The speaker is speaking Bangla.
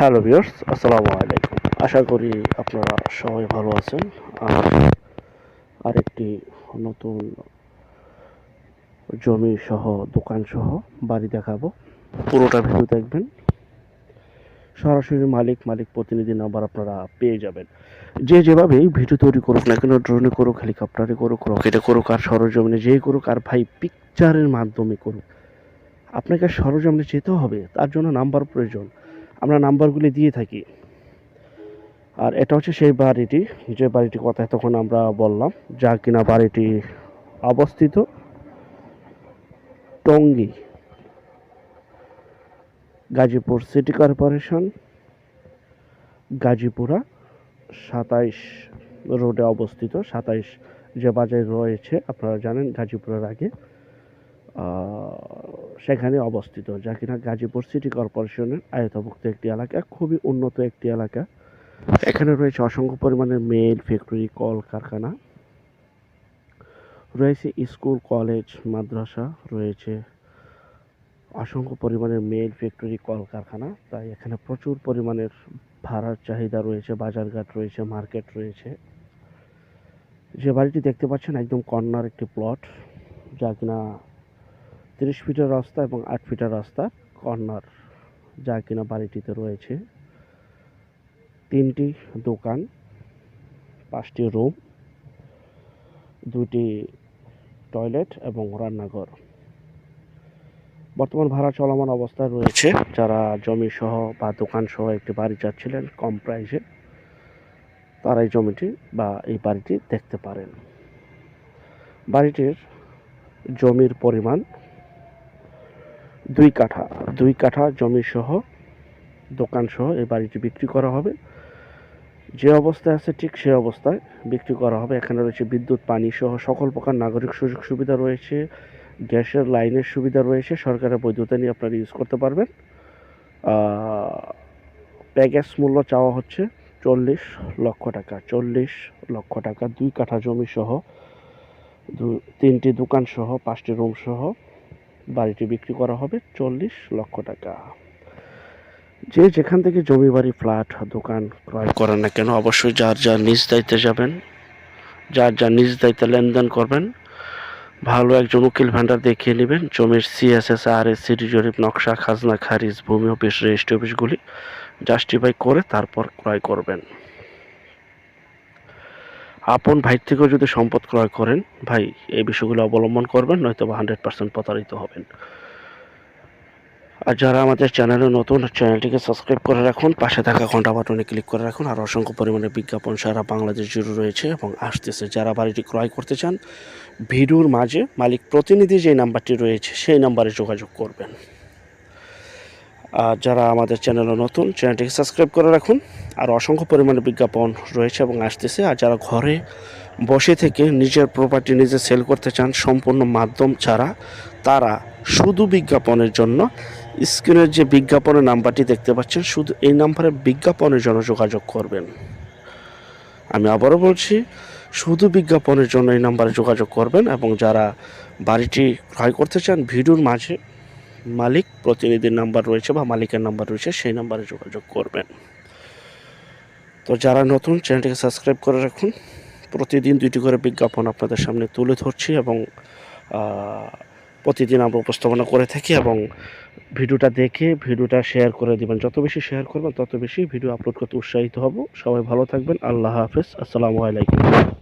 হ্যালো ভিউয়ার্স, আসসালামু আলাইকুম। আশা করি আপনারা সবাই ভালো আছেন। আর আরেকটি নতুন জমি সহ, দোকান সহ বাড়ি দেখাবো। পুরোটা ভিডিও দেখবেন। সরাসরি মালিক মালিক প্রতিনিধি নাম্বার আপনারা পেয়ে যাবেন। যে যেভাবেই ভিডিও তৈরি করুক না কেন, ড্রোনে করুক, হেলিকপ্টারে করুক, রকেটে করুক, আর সরজমিনে যেই করুক, আর ভাই পিকচারের মাধ্যমে করুক, আপনাকে সরজমিনে যেতে হবে, তার জন্য নাম্বার প্রয়োজন। আমরা নাম্বারগুলি দিয়ে থাকি। আর এটা হচ্ছে সেই বাড়িটি, যে বাড়িটির কথা তখন আমরা বললাম, যা কিনা বাড়িটি অবস্থিত টঙ্গী, গাজীপুর সিটি কর্পোরেশন, গাজীপুরা সাতাইশ রোডে অবস্থিত। সাতাইশ যে বাজার রয়েছে, আপনারা জানেন গাজীপুরের আগে। সেখানে অবস্থিত, যা কিনা গাজীপুর সিটি কর্পোরেশনের আয়তভুক্ত একটি এলাকা, খুবই উন্নত একটি এলাকা। এখানে রয়েছে অসংখ্য পরিমাণের মেল, ফ্যাক্টরি কল কারখানা রয়েছে স্কুল, কলেজ, মাদ্রাসা, রয়েছে অসংখ্য পরিমাণের মেল, ফ্যাক্টরি কল কারখানা তাই এখানে প্রচুর পরিমাণের ভাড়ার চাহিদা রয়েছে, বাজারঘাট রয়েছে, মার্কেট রয়েছে। যে বাড়িটি দেখতে পাচ্ছেন, একদম কর্নার একটি প্লট, যা কিনা তিরিশ ফিটের রাস্তা এবং আট ফিটের রাস্তা কর্নার, যা কিনা বাড়িটিতে রয়েছে। তিনটি দোকান, পাঁচটি রুম দুটি টয়লেট এবং রান্নাঘর। বর্তমান ভাড়া চলমান অবস্থায় রয়েছে। যারা জমি সহ বা দোকান সহ একটি বাড়ি চাচ্ছিলেন কম প্রাইসে, তারা এই জমিটি বা এই বাড়িটি দেখতে পারেন। বাড়িটির জমির পরিমাণ দুই কাঠা। দুই কাঠা জমি সহ দোকান সহ এই বাড়িটি বিক্রি করা হবে। যে অবস্থায় আছে ঠিক সেই অবস্থায় বিক্রি করা হবে। এখানে রয়েছে বিদ্যুৎ পানি সহ সকল প্রকার নাগরিক সুযোগ সুবিধা রয়েছে। গ্যাসের লাইনের সুবিধা রয়েছে। সরকারের বৈধতা নিয়ে আপনারা ইউজ করতে পারবেন। প্যাকেজ মূল্য চাওয়া হচ্ছে চল্লিশ লক্ষ টাকা। চল্লিশ লক্ষ টাকা, দুই কাঠা জমি সহ তিনটি দোকান সহ পাঁচটি রুম সহ বাড়িটি বিক্রি করা হবে চল্লিশ লক্ষ টাকা। যে যেখান থেকে জমি বাড়ি, ফ্ল্যাট, দোকান ক্রয় করেন না কেন, অবশ্যই যার যার নিজ দায়িত্বে যাবেন, যার যার নিজ দায়িত্বে লেনদেন করবেন, ভালো একজন উকিল ভান্ডার দেখিয়ে নেবেন, জমির সিএসএস আর এস সিটি জরিপ, নকশা, খাজনা, খারিজ, ভূমি, অফিস, রেজিস্ট্রি, অফিসগুলি জাস্টিফাই করে তারপর ক্রয় করবেন। আপন ভাই থেকেও যদি সম্পদ ক্রয় করেন, ভাই, এই বিষয়গুলো অবলম্বন করবেন নয়তো বা হান্ড্রেড পার্সেন্ট প্রতারিত হবেন। আর যারা আমাদের চ্যানেলে নতুন, চ্যানেলটিকে সাবস্ক্রাইব করে রাখুন, পাশে থাকা ঘণ্টা বাটনে ক্লিক করে রাখুন, আর অসংখ্য পরিমাণে বিজ্ঞাপন সারা বাংলাদেশ জুড়ে রয়েছে এবং আসতেছে। যারা বাড়িটি ক্রয় করতে চান, ভিডিওর মাঝে মালিক প্রতিনিধি যে নাম্বারটি রয়েছে, সেই নাম্বারে যোগাযোগ করবেন। আর যারা আমাদের চ্যানেলে নতুন, চ্যানেলটিকে সাবস্ক্রাইব করে রাখুন। আর অসংখ্য পরিমাণে বিজ্ঞাপন রয়েছে এবং আসতেছে। আর যারা ঘরে বসে থেকে নিজের প্রপার্টি নিজে সেল করতে চান, সম্পূর্ণ মাধ্যম ছাড়া, তারা শুধু বিজ্ঞাপনের জন্য স্ক্রিনের যে বিজ্ঞাপনের নাম্বারটি দেখতে পাচ্ছেন, শুধু এই নাম্বারে বিজ্ঞাপনের জন্য যোগাযোগ করবেন। আমি আবারও বলছি, শুধু বিজ্ঞাপনের জন্য এই নাম্বারে যোগাযোগ করবেন এবং যারা বাড়িটি ক্রয় করতে চান, ভিডিওর মাঝে মালিক, প্রতিনিধির নাম্বার রয়েছে বা মালিকের নাম্বার রয়েছে, সেই নাম্বারে যোগাযোগ করবেন। তো যারা নতুন, চ্যানেলটিকে সাবস্ক্রাইব করে রাখুন। প্রতিদিন দুইটি করে বিজ্ঞাপন আপনাদের সামনে তুলে ধরছি এবং প্রতিদিন আমরা উপস্থাপনা করে থাকি এবং ভিডিওটা দেখে, ভিডিওটা শেয়ার করে দেবেন। যত বেশি শেয়ার করবেন, তত বেশি ভিডিও আপলোড করতে উৎসাহিত হব। সবাই ভালো থাকবেন। আল্লাহ হাফেজ। আসসালামু আলাইকুম।